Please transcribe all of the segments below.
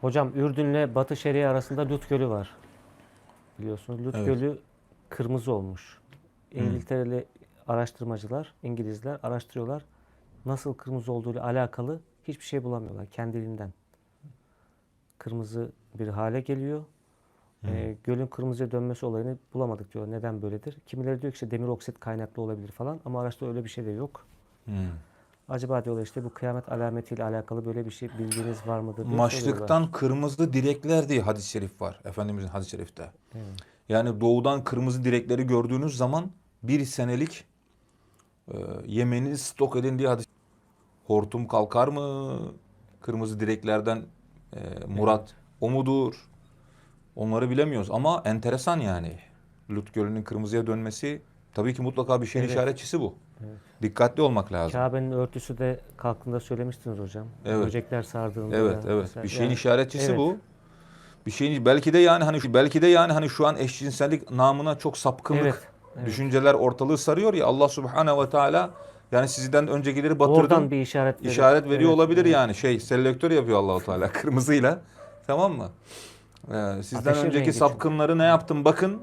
Hocam Ürdün'le Batı Şeria arasında Lut Gölü var. Biliyorsunuz Lut Evet. Gölü kırmızı olmuş. İngiltereli araştırmacılar, İngilizler araştırıyorlar. Nasıl kırmızı olduğuyla alakalı hiçbir şey bulamıyorlar kendiliğinden. Kırmızı bir hale geliyor. Ee, gölün kırmızıya dönmesi olayını bulamadık diyor. Neden böyledir? Kimileri diyor ki işte demir oksit kaynaklı olabilir falan ama araçta öyle bir şey de yok. Hmm. Acaba diyorlar işte bu kıyamet alametiyle alakalı böyle bir şey bildiğiniz var mıdır diye. Maçlıktan kırmızı direkler diye hadis-i şerif var. Efendimizin hadis-i şerifte. Evet. Yani doğudan kırmızı direkleri gördüğünüz zaman bir senelik e, yemeğinizi stok edin diye hadis. Hortum kalkar mı? Kırmızı direklerden e, Murat o mudur? Onları bilemiyoruz ama enteresan yani. Lut Gölü'nün kırmızıya dönmesi tabii ki mutlaka bir şeyin Evet. işaretçisi bu. Evet. Dikkatli olmak lazım. Kabe'nin örtüsü de kalktığında söylemiştiniz hocam. Evet. Böcekler sardığında. Evet, da evet. mesela- Bir şeyin yani- işaretçisi evet. bu. Bir şeyin belki de yani hani şu belki de yani hani şu an eşcinsellik namına çok sapkınlık Evet, evet. düşünceler ortalığı sarıyor ya Allah Subhanahu ve Teala yani sizden öncekileri batırdım. Oradan bir işaret veriyor. işaret veriyor Evet, olabilir evet. yani şey selektör yapıyor Allahu Teala kırmızıyla. Tamam mı? Ee, sizden Ateşin önceki sapkınları ne yaptım bakın.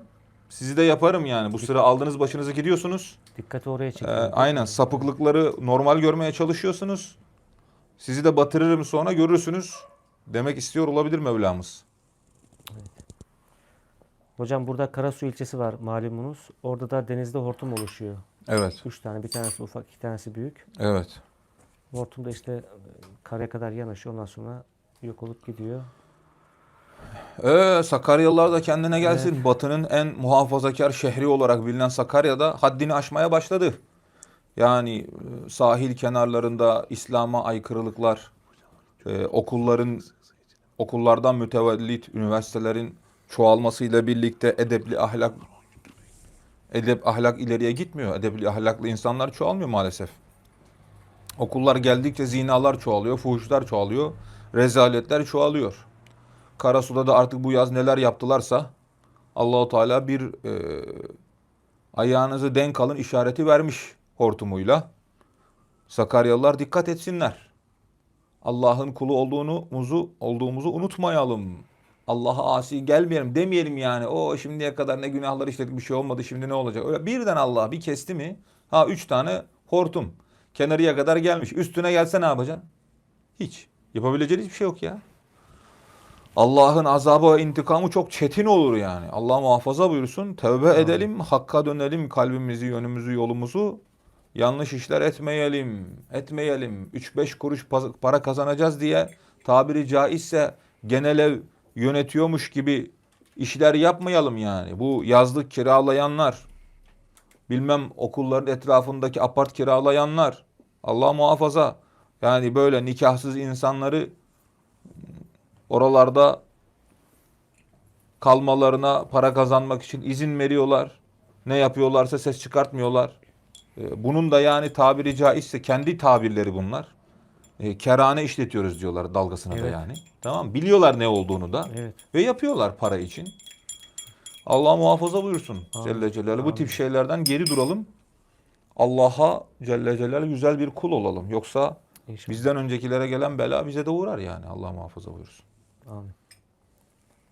Sizi de yaparım yani. Bu sıra aldınız başınızı gidiyorsunuz. Dikkati oraya Ee, çekiyor. aynen sapıklıkları normal görmeye çalışıyorsunuz. Sizi de batırırım sonra görürsünüz. Demek istiyor olabilir Mevlamız. Hocam burada Karasu ilçesi var malumunuz. Orada da denizde hortum oluşuyor. Evet. Üç tane. Bir tanesi ufak, iki tanesi büyük. Evet. Hortum da işte e, karaya kadar yanaşıyor. Ondan sonra yok olup gidiyor. Ee, Sakaryalılar da kendine gelsin. Batı'nın en muhafazakar şehri olarak bilinen Sakarya'da haddini aşmaya başladı. Yani e, sahil kenarlarında İslam'a aykırılıklar, e, okulların okullardan mütevellit üniversitelerin çoğalmasıyla birlikte edepli ahlak edep ahlak ileriye gitmiyor. Edepli ahlaklı insanlar çoğalmıyor maalesef. Okullar geldikçe zinalar çoğalıyor, fuhuşlar çoğalıyor, rezaletler çoğalıyor. Karasu'da da artık bu yaz neler yaptılarsa Allahu Teala bir e, ayağınızı denk alın işareti vermiş hortumuyla. Sakaryalılar dikkat etsinler. Allah'ın kulu olduğumuzu olduğumuzu unutmayalım. Allah'a asi gelmeyelim demeyelim yani. O şimdiye kadar ne günahlar işledik bir şey olmadı şimdi ne olacak? Öyle birden Allah bir kesti mi? Ha üç tane hortum. Kenarıya kadar gelmiş. Üstüne gelse ne yapacaksın? Hiç. Yapabileceğin hiçbir şey yok ya. Allah'ın azabı ve intikamı çok çetin olur yani. Allah muhafaza buyursun. Tövbe edelim, hakka dönelim kalbimizi, yönümüzü, yolumuzu. Yanlış işler etmeyelim, etmeyelim. 3-5 kuruş para kazanacağız diye tabiri caizse genel ev yönetiyormuş gibi işler yapmayalım yani. Bu yazlık kiralayanlar, bilmem okulların etrafındaki apart kiralayanlar, Allah muhafaza. Yani böyle nikahsız insanları oralarda kalmalarına para kazanmak için izin veriyorlar. Ne yapıyorlarsa ses çıkartmıyorlar. Ee, Bunun da yani tabiri caizse kendi tabirleri bunlar. E, kerane işletiyoruz diyorlar dalgasına da Evet. yani. Tamam? Biliyorlar ne olduğunu da. Evet. Ve yapıyorlar para için. Allah muhafaza buyursun Amin. Celle Celaluhu. Bu tip şeylerden geri duralım. Allah'a Celle Celaluhu güzel bir kul olalım. Yoksa İnşallah. bizden öncekilere gelen bela bize de uğrar yani. Allah muhafaza buyursun. Amin.